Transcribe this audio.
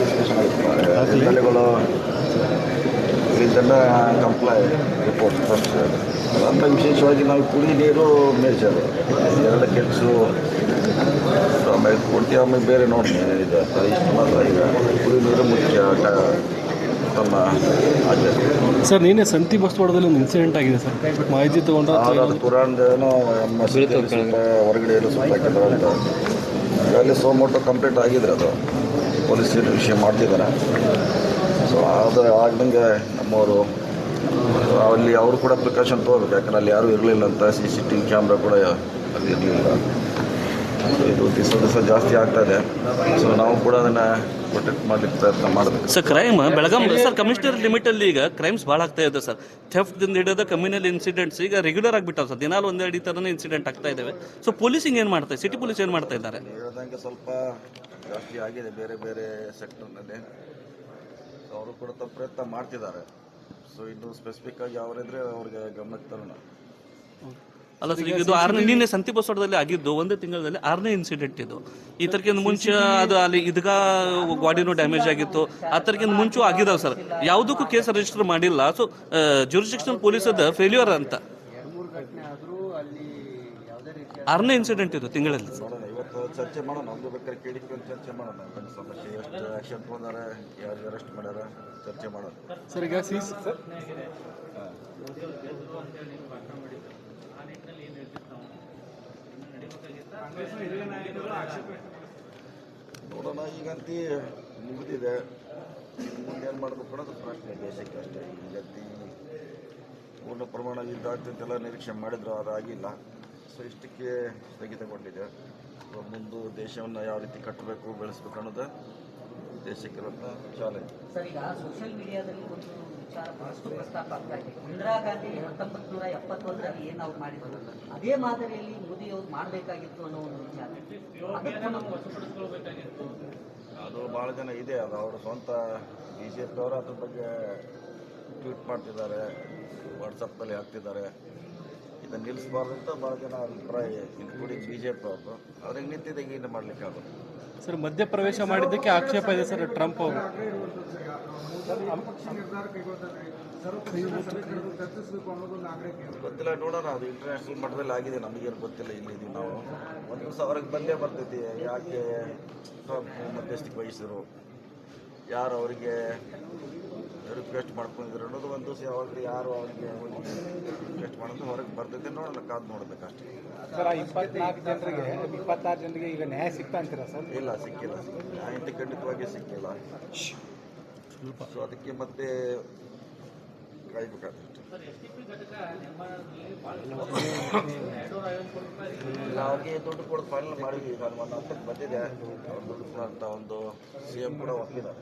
Discussion ಆಯಿತು L ಇದೆಲ್ಲ comply report first ವಿಶೇಷವಾಗಿ ನಾವು ಕುಡಿ ನೀರು ಮೇಜರ್ ಎರಡು ಕೆಲಸ. ಆಮೇಲೆ ಕೊಡ್ತೀವಿ ಆಮೇಲೆ ಬೇರೆ ನೋಡಿ ಇದೆ ಇಷ್ಟು ಮಾತ್ರ ಈಗ. ಕುಡಿ ನೀರು ಮುಖ್ಯ ನಮ್ಮ ಸರ್ ನೀನೇ ಸಂತಿ ಬಸ್ ಹೊಡೆದಲ್ಲಿ ಒಂದು ಇನ್ಸಿಡೆಂಟ್ ಆಗಿದೆ ಸರ್. ಮಾಹಿತಿ ತಗೊಂಡ್ರೆ ಅದು ಪುರಾಣದೇನೋ ಸ್ವಲ್ಪ ಹೊರಗಡೆ ಎಲ್ಲ ಸುತ್ತಾಕಿದ್ರು ಅಂತ. ಅಲ್ಲಿ ಸೋಮೋಟೋ ಕಂಪ್ಲೀಟ್ ಆಗಿದೆ ಅದು. ಪೊಲೀಸ್ ವಿಷಯ ಮಾಡ್ತಿದ್ದಾರೆ. ಸೊ ಅದು ಆಗ್ದಂಗೆ ನಮ್ಮವರು, ಅಲ್ಲಿ ಅವರು ಕೂಡ ಪ್ರಿಕಾಷನ್ ತೊಗೋಬೇಕು, ಯಾಕಂದ್ರೆ ಅಲ್ಲಿ ಯಾರೂ ಇರಲಿಲ್ಲ ಅಂತ C C T V camera ಕೂಡ ಅಲ್ಲಿ ಇರಲಿಲ್ಲ. ಇದು ದಿವಸ ದಿವಸ ಜಾಸ್ತಿ ಆಗ್ತಾ ಇದೆ. ಸೊ ನಾವು ಕೂಡ ಅದನ್ನು ಪ್ರೊಟೆಕ್ಟ್ ಮಾಡಲಿಕ್ಕೆ ಪ್ರಯತ್ನ ಮಾಡಬೇಕು. Sir crime Belgaum sir commissioner limit ಅಲ್ಲಿ ಈಗ ಕ್ರೈಮ್ಸ್ ಭಾಳ ಆಗ್ತಾ ಇದೆ ಸರ್. ಥೆಫ್ಟ್ ದಿಂದ ಹಿಡಿದ ಕಮ್ಯುನಲ್ ಇನ್ಸಿಡೆಂಟ್ಸ್ ಈಗ ರೆಗ್ಯುಲರ್ ಆಗಿಬಿಟ್ಟಾವ ಸರ್. ದಿನಾಲು ಒಂದೆರಡು ಈ ಥರನೇ ಇನ್ಸಿಡೆಂಟ್ ಆಗ್ತಾ ಇದ್ದಾವೆ ಸೊ ಪೊಲೀಸಿಂಗ್ ಏನು ಮಾಡ್ತಾರೆ ಸಿಟಿ ಪೊಲೀಸ್ ಏನು ಮಾಡ್ತಾ ಇದ್ದಾರೆ? ಹೇಳ್ದಂಗೆ ಸ್ವಲ್ಪ ಜಾಸ್ತಿ ಆಗಿದೆ ಬೇರೆ ಬೇರೆ ಸೆಕ್ಟರ್ನಲ್ಲಿ ಸೊ ಅವರು ಕೂಡ ತಮ್ಮ ಪ್ರಯತ್ನ ಮಾಡ್ತಿದ್ದಾರೆ. ಸೊ ಇನ್ನು ಸ್ಪೆಸಿಫಿಕ್ ಆಗಿ ಅವರಿದ್ರೆ ಅವ್ರಿಗೆ ಗಮನಕ್ಕೆ ತರೋಣ. ಅಲ್ಲ ಸರ್ ಈಗ ಇದು ಆರನೇ ನಿನ್ನೆ ಸಂತಿ ಬಸವಡದಲ್ಲಿ ಆಗಿದ್ದು ಒಂದೇ ತಿಂಗಳಲ್ಲಿ ಆರನೇ ಇನ್ಸಿಡೆಂಟ್ ಇದು. ಈ ತರಕಿಂದ ಮುಂಚೆ ಅದು ಅಲ್ಲಿ ಇದಗ ಗಾಡಿನೂ ಡ್ಯಾಮೇಜ್ ಆಗಿತ್ತು. ಆ ತರಕಿಂದ ಮುಂಚೆ ಆಗಿದಾವೆ ಸರ್. ಯಾವುದಕ್ಕೂ ಕೇಸ್ ರಿಜಿಸ್ಟರ್ ಮಾಡಿಲ್ಲ. ಸೊ ಜುರಿಸ್ಟಿಕ್ಷನ್ ಪೊಲೀಸದ ಫೇಲ್ಯೂರ್ ಅಂತ. ಆರನೇ ಇನ್ಸಿಡೆಂಟ್ ಇದು ತಿಂಗಳಲ್ಲಿ ಚರ್ಚೆ ಮಾಡೋಣ. ನಮ್ದು ಬೇಕಾದ್ರೆ ಕೇಳಿಕೊಂಡು ಚರ್ಚೆ ಮಾಡೋಣ. ಏನು ಸಮಸ್ಯೆ ಎಷ್ಟು ಆ್ಯಕ್ಷನ್ ತೊಗೊಂಡಾರೆ ಯಾರು ಅರೆಸ್ಟ್ ಮಾಡ್ಯಾರ ಚರ್ಚೆ ಮಾಡೋಣ. ಸರ್ ಈಗ ಸಿ ಸರ್? ನೋಡೋಣ, ಈಗಂತಿ ಮುಗಿದಿದೆ. ಮುಂದೆ ಏನು ಮಾಡಬೇಕು ಅನ್ನೋದು ಪ್ರಶ್ನೆ ದೇಶಕ್ಕೆ ಅಷ್ಟೇ. ಈಗಂತಿ ಪೂರ್ಣ ಪ್ರಮಾಣ ಇದ್ದಾಗ್ತಂತೆಲ್ಲ ನಿರೀಕ್ಷೆ ಮಾಡಿದ್ರು ಅದಾಗಿಲ್ಲ ಸೊ ಇಷ್ಟಕ್ಕೆ ಸ್ಥಗಿತಗೊಂಡಿದೆ. ಮುಂದೆ ದೇಶವನ್ನು ಯಾವ ರೀತಿ ಕಟ್ಟಬೇಕು, ಬೆಳೆಸ್ಬೇಕು ಅನ್ನೋದು ದೇಶಕ್ಕಿರೋಂಥ ಚಾಲೆಂಜ್ ಸರ್ ಈಗ ಸೋಷಿಯಲ್ ಮೀಡಿಯಾದಲ್ಲಿ ಒಂದು ವಿಚಾರ ಬಹಳಷ್ಟು ಪ್ರಸ್ತಾಪ ಆಗ್ತಾ ಇದೆ. ಇಂದಿರಾ ಗಾಂಧಿ ಹತ್ತೊಂಬತ್ತು ನೂರ ಎಪ್ಪತ್ತೊಂದರಲ್ಲಿ ಏನು ಅವ್ರು ಮಾಡಿದ್ರು? ಅದೇ ಮಾದರಿಯಲ್ಲಿ ಮೋದಿ ಅವ್ರು ಮಾಡಬೇಕಾಗಿತ್ತು ಅನ್ನೋ ಒಂದು ವಿಚಾರ. ಅದು ಭಾಳ ಜನ ಇದೆ. ಅದು ಅವರ ಸ್ವಂತ ಬಿ ಜೆ ಪಿ ಅವರು ಅದ್ರ ಬಗ್ಗೆ ಟ್ವೀಟ್ ಮಾಡ್ತಿದ್ದಾರೆ. ವಾಟ್ಸಪ್ಪಲ್ಲಿ ಹಾಕ್ತಿದ್ದಾರೆ. ಇದನ್ನು ನಿಲ್ಲಿಸಬಾರ್ದು ಅಂತ ಭಾಳ ಜನ ಅಭಿಪ್ರಾಯ ಇನ್ಕ್ಲೂಡಿಂಗ್ ಬಿ ಜೆ ಪಿ ಅವ್ರದ್ದು ಅವ್ರಿಗೆ ಏನು ಮಾಡಲಿಕ್ಕೆ ಆಗೋದು. ಸರ್ ಮಧ್ಯಪ್ರವೇಶ ಮಾಡಿದ್ದಕ್ಕೆ ಆಕ್ಷೇಪ ಇದೆ ಸರ್ ಟ್ರಂಪ್ ಅವರು. ಗೊತ್ತಿಲ್ಲ ನೋಡೋಣ ಅದು ಇಂಟರ್ನ್ಯಾಷನಲ್ ಮಟ್ಟದಲ್ಲಿ ಆಗಿದೆ ನಮಗೇನು ಗೊತ್ತಿಲ್ಲ ಇಲ್ಲಿದ್ದೀವಿ ನಾವು. ಒಂದು ದಿವಸ ಅವ್ರಿಗೆ ಬಂದೇ ಬರ್ತೈತಿ ಯಾಕೆ ಟ್ರಂಪ್ ಮಧ್ಯಸ್ಥಿಕೆ ವಹಿಸಿದ್ರು ಯಾರು ಅವರಿಗೆ ರಿಕ್ವೆಸ್ಟ್ ಮಾಡ್ಕೊಂಡಿದ್ರು ಅನ್ನೋದು ಒಂದು ದಿವಸ ಯಾವಾಗ ಯಾರು ಅವರಿಗೆ ರಿಕ್ವೆಸ್ಟ್ ಮಾಡೋದು ಹೊರಗೆ ಬರ್ತೈತೆ ನೋಡೋಣ ಕಾದು ನೋಡ್ಬೇಕಷ್ಟೇ ಸರ್ ಆ ಇಪ್ಪತ್ನಾಲ್ಕು ಜನರಿಗೆ ಇಪ್ಪತ್ತಾರು ಜನರಿಗೆ ಈಗ ನ್ಯಾಯ ಸಿಗ್ತಾ ಅಂತೀರಾ ಸರ್? ಇಲ್ಲ ಸಿಕ್ಕಿಲ್ಲ. ನ್ಯಾಯ ಖಂಡಿತವಾಗಿ ಸಿಕ್ಕಿಲ್ಲ. ಸೊ ಅದಕ್ಕೆ ಮತ್ತೆ ಕಾಯ್ಬೇಕಾಗುತ್ತೆ ಅವ್ರಿಗೆ ದುಡ್ಡು ಕೊಡೋದು ಫೈನಲ್ ಮಾಡಿದ್ವಿ. ನಾನು ಒಂದು ಹತ್ತಕ್ಕೆ ಬಂದಿದೆ ಅವ್ರು ದುಡ್ಡು ಕೊಡೋಂಥ ಒಂದು ಸಿ ಎಂ ಕೂಡ ಒಪ್ಪಿದ್ದಾರೆ.